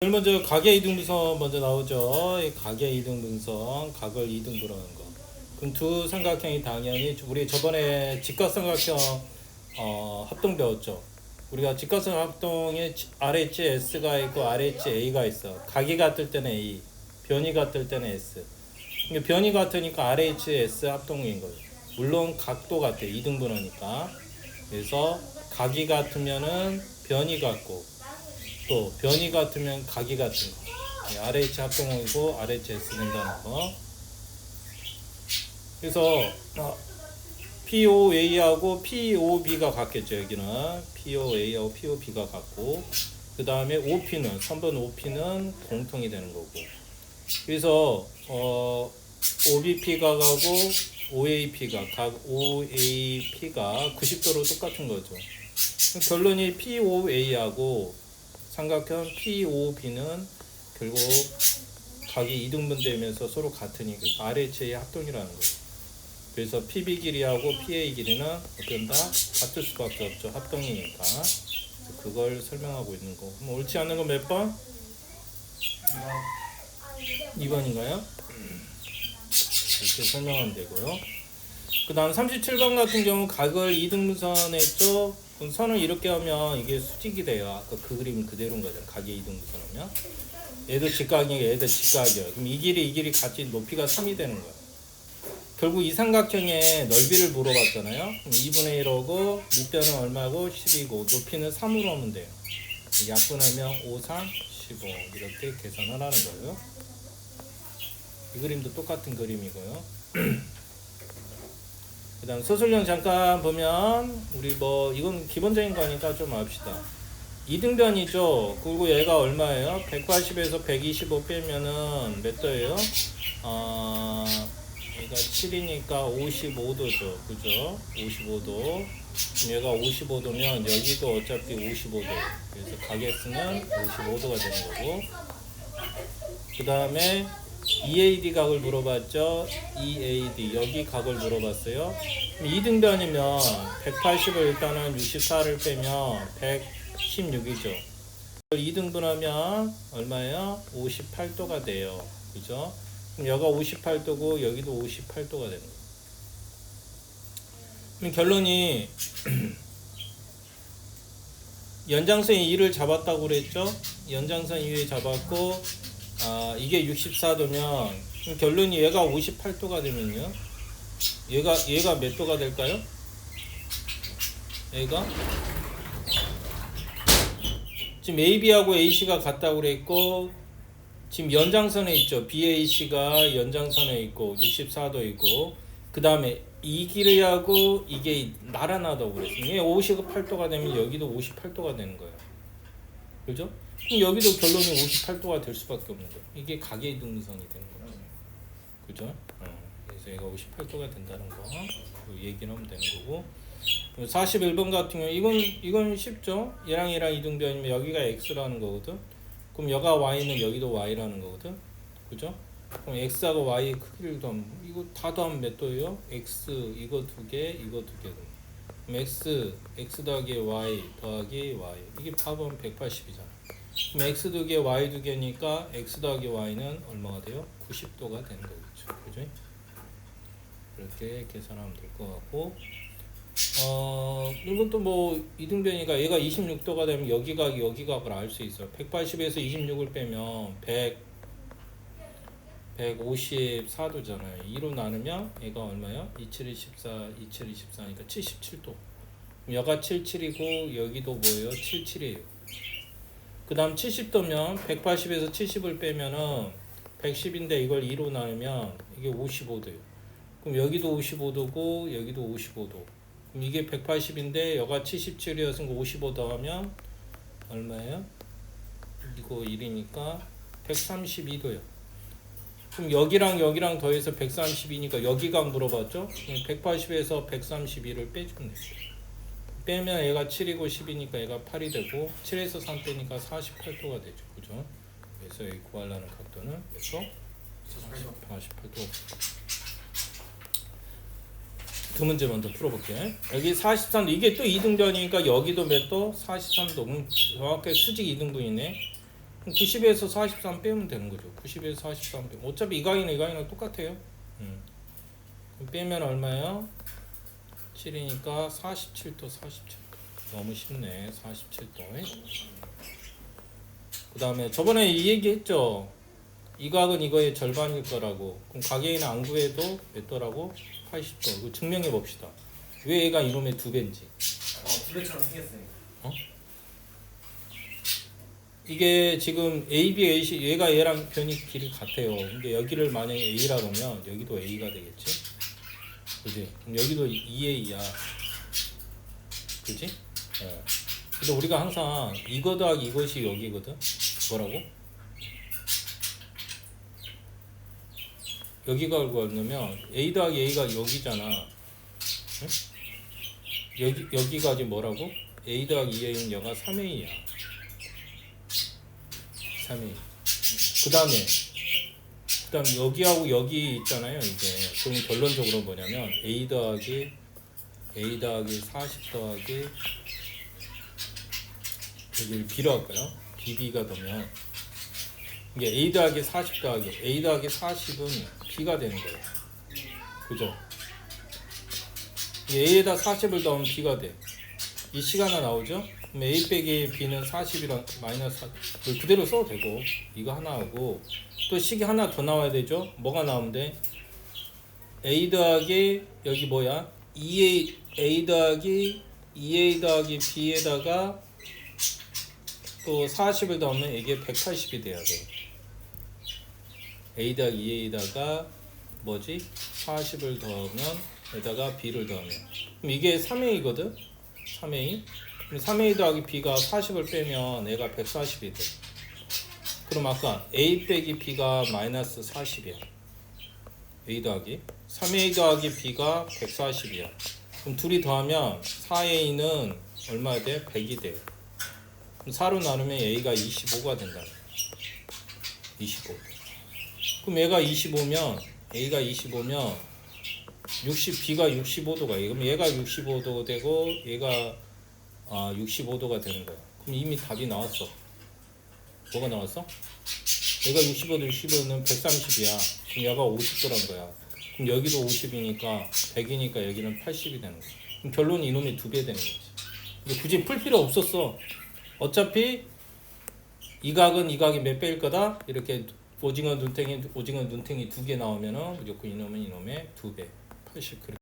제일 먼저 가계 이등분선 먼저 나오죠. 이 가계 이등분선, 각을 이등분하는 거. 그럼 두 삼각형이 당연히 우리 저번에 직각 삼각형 어, 합동 배웠죠. 우리가 직각삼 합동에 RH S가 있고 RH A가 있어. 각이 같을 때는 A, 변이 같을 때는 S. 근데 변이 같으니까 RH S 합동인 거예요. 물론 각도 같아. 이등분하니까. 그래서 각이 같으면은 변이 같고 또 변이 같으면 각이 같은 거. 네, RH 합동이고 RHS 된다는 거. 그래서 어, POA하고 POB가 같겠죠 여기는 POA하고 POB가 같고 그 다음에 OP는 선분 OP는 공통이 되는 거고. 그래서 어, OBP가 가고 OAP가 각 OAP가 90도로 똑같은 거죠. 결론이 POA하고 삼각형 POB는 결국 각이 이등분되면서 서로 같으니까 그 RH의 합동이라는 거예요. 그래서 PB 길이하고 PA 길이는 어떤 다 같을 수밖에 없죠. 합동이니까. 그걸 설명하고 있는 거. 뭐 옳지 않은 건 몇 번? 2번인가요? 이렇게 설명하면 되고요. 그 다음 37번 같은 경우 각을 이등분선 했죠. 그럼 선을 이렇게 하면 이게 수직이 돼요. 아까 그 그림 그대로인 거죠. 각의 이등분선 하면. 얘도 직각이고 얘도 직각이에요. 그럼 이 길이 이 길이 같이 높이가 3이 되는 거예요. 결국 이 삼각형의 넓이를 물어봤잖아요. 그럼 2분의 1하고 밑변은 얼마고 10이고 높이는 3으로 하면 돼요. 약분하면 5, 3, 15 이렇게 계산을 하는 거예요. 이 그림도 똑같은 그림이고요. 그다음 서술형 잠깐 보면 우리 뭐 이건 기본적인 거니까 좀 압시다. 이등변이죠. 그리고 얘가 얼마예요? 180에서 125 빼면은 몇 도예요? 어, 얘가 7이니까 55도죠. 그죠? 55도. 그럼 얘가 55도면 여기도 어차피 55도. 그래서 가게수는 55도가 되는 거고. 그 다음에 EAD 각을 물어봤죠. EAD 여기 각을 물어봤어요. 2등변이면 180을 일단은 64를 빼면 116이죠. 2등분하면 얼마예요? 58도가 돼요. 그죠? 그럼 여기가 58도고 여기도 58도가 되는 거예요. 그럼 결론이 연장선 2를 잡았다고 그랬죠? 연장선 2를 잡았고 아, 이게 64도면 결론이 얘가 58도가 되면요. 얘가 얘가 몇 도가 될까요? 얘가 지금 AB하고 AC가 같다고 그랬고 지금 연장선에 있죠. BAC가 연장선에 있고 64도 있고 그 다음에 이 길이하고 이게 나란하다고 그랬어요. 이게 58도가 되면 여기도 58도가 되는 거예요. 그죠? 그럼 여기도 결론이 58도가 될 수밖에 없는 거예요. 이게 가계 등선이 되는 거죠. 그죠? 어, 그래서 얘가 58도가 된다는 거그 얘기는 하면 되는 거고 41번 같은 경우 이건 이건 쉽죠? 얘랑 얘랑 이등변이면 여기가 x라는 거거든. 그럼 여가 y는 여기도 y라는 거거든. 그죠? 그럼 x하고 y 크기를 더하면 이거 다 더하면 몇 도예요? x 이거 두 개, 이거 두 개. X x 더하기 y 더하기 y 이게 답은 180이잖아. 그럼 x 두 개, y 두 개니까 x 더하기 y는 얼마가 돼요? 90도가 되는 거겠죠. 그죠? 그렇게 계산하면 될 것 같고 어, 이건 또뭐 이등변이가 얘가 26도가 되면 여기가 여기각을 알수 있어요. 180에서 26을 빼면 100 154도잖아요. 2로 나누면 얘가 얼마야? 27, 24, 27, 24니까 77도. 여가 77이고 여기도 뭐예요? 77이에요. 그 다음 70도면 180에서 70을 빼면은 110인데 이걸 2로 나누면 이게 55도예요. 그럼 여기도 55도고 여기도 55도. 그럼 이게 180인데 여가 77이었으니까 55 더하면 얼마예요? 이거 1이니까 132도요. 그럼 여기랑 여기랑 더해서 132니까 여기가 물어봤죠? 180에서 132를 빼주면 돼요. 빼면 얘가 7이고 10이니까 얘가 8이 되고 7에서 3 빼니까 48도가 되죠. 그죠? 그래서 여기 구하려는 각도는 몇 도? 48도. 두 문제 먼저 풀어볼게. 여기 43도 이게 또 2등변이니까 여기도 몇 도? 43도. 음, 정확하게 수직 2등분이네. 그럼 90에서 43 빼면 되는 거죠. 90에서 43 빼면 어차피 이 강이나 이 강이랑 똑같아요. 음. 빼면 얼마예요? 7이니까 47도 47도. 너무 쉽네. 47도. 그 다음에 저번에 이 얘기 했죠. 이 각은 이거의 절반일 거라고. 그럼 가게인은 안 구해도 몇 도라고? 80도. 이거 증명해 봅시다. 왜 얘가 이놈의 두 배인지. 어, 두 배처럼 생겼어요. 이게 지금 A, B, A, C 얘가 얘랑 변이 길이 같아요. 근데 여기를 만약에 A라 그러면 여기도 A가 되겠지? 그지? 여기도 2A야. 그지? 어. 근데 우리가 항상 이거 더하기 이것이 여기거든? 뭐라고? 여기가 얼마냐면 A 더하기 A가 여기잖아. 응? 여기, 여기가 지금 뭐라고? A 더하기 2A는 여가 3A야. 3이. 그 다음에, 그 다음 여기하고 여기 있잖아요, 이게. 그럼 결론적으로 뭐냐면, A 더하기, A 더하기 40 더하기, 여기를 B로 할까요? BB가 되면, 이게 A 더하기 40 더하기, A 더하기 40은 B가 되는 거예요. 그죠? 이게 A에다 40을 더하면 B가 돼. 이 시간에 나오죠? 그럼 A 빼기 B는 40이랑 마이너스 4 이걸 그대로 써도 되고 이거 하나 하고 또 식이 하나 더 나와야 되죠? 뭐가 나오면 돼? A 더하기 여기 뭐야? 2A A 더하기 2A 더하기 B에다가 또 40을 더하면 이게 180이 돼야 돼. A 더하기 2A에다가 뭐지? 40을 더하면 에다가 B를 더하면 그럼 이게 3A거든? 3A 그럼 3A 더하기 B가 40을 빼면 얘가 140이 돼. 그럼 아까 A 빼기 B가 마이너스 40이야. A 더하기. 3A 더하기 B가 140이야. 그럼 둘이 더하면 4A는 얼마 돼? 100이 돼. 그럼 4로 나누면 A가 25가 된다. 25 그럼 얘가 25면 A가 25면 60 B가 65도가 그럼 얘가 65도 되고 얘가 아 65도가 되는 거야. 그럼 이미 답이 나왔어. 뭐가 나왔어? 얘가 65도 65는 130이야. 그럼 얘가 50도란 거야. 그럼 여기도 50이니까 100이니까 여기는 80이 되는 거야. 그럼 결론이 이놈이 두 배 되는 거지. 근데 굳이 풀 필요 없었어. 어차피 이 각은 이 각이 몇 배일 거다. 이렇게 오징어 눈탱이 오징어 눈탱이 두 개 나오면은 무조건 이놈은 이놈의 두 배. 80 그렇게.